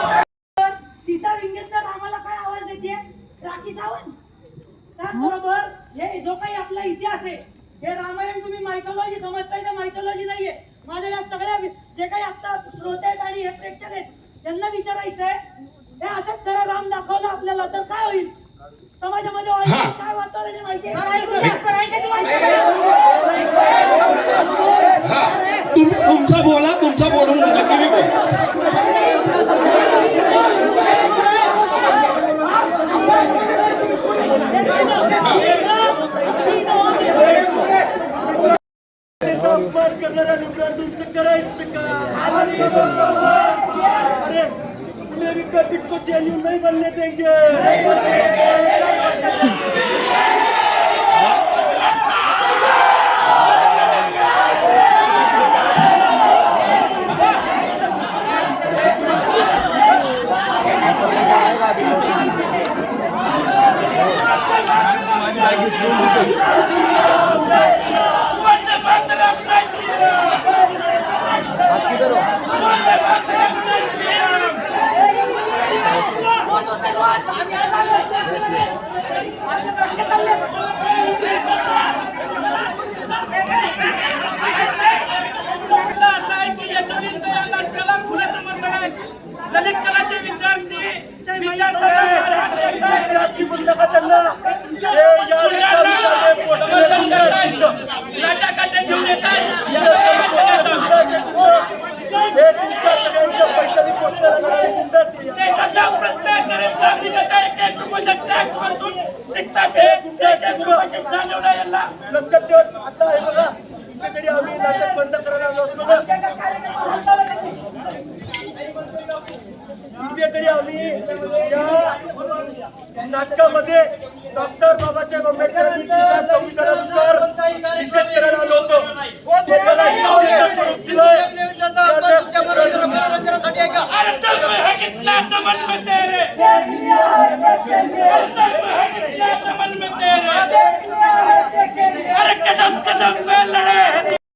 सीता विंगेतनं रामाला काय आवाज देते राखी सावंत? त्याचबरोबर हे जो काही आपला इतिहास आहे हे रामायण तुम्ही मायथोलॉजी समजताय तर मायथोलॉजी नाहीये. माझ्या या सगळ्या जे काही आता श्रोते आहेत आणि हे प्रेक्षक आहेत त्यांना विचारायचं आहे हे असंच खरं राम दाखवलं आपल्याला तर काय होईल? समाजामध्ये काय वातावरण आहे माहिती तुम्ही तुमचं बोला तुमचं बोलून झालं की मी करायचं का अरे तुम्हें भी कपिट को जेन्यून नहीं बनने देंगे विद्यार्थी विद्यार्थ्यांना मारहाण करतायत. विद्यार्थी नागरिकाच्या एक एक रुपयाच्या टॅक्स मधून शिकतात. हे एक एक रुपयाचे यांना. लक्षात आता हे बघा आम्ही नाटक बंद करायला आलो असतो कुठेतरी आम्ही या नाटकामध्ये डॉक्टर बाबासाहेब आंबेडकरांनी कितना दमन में तेरे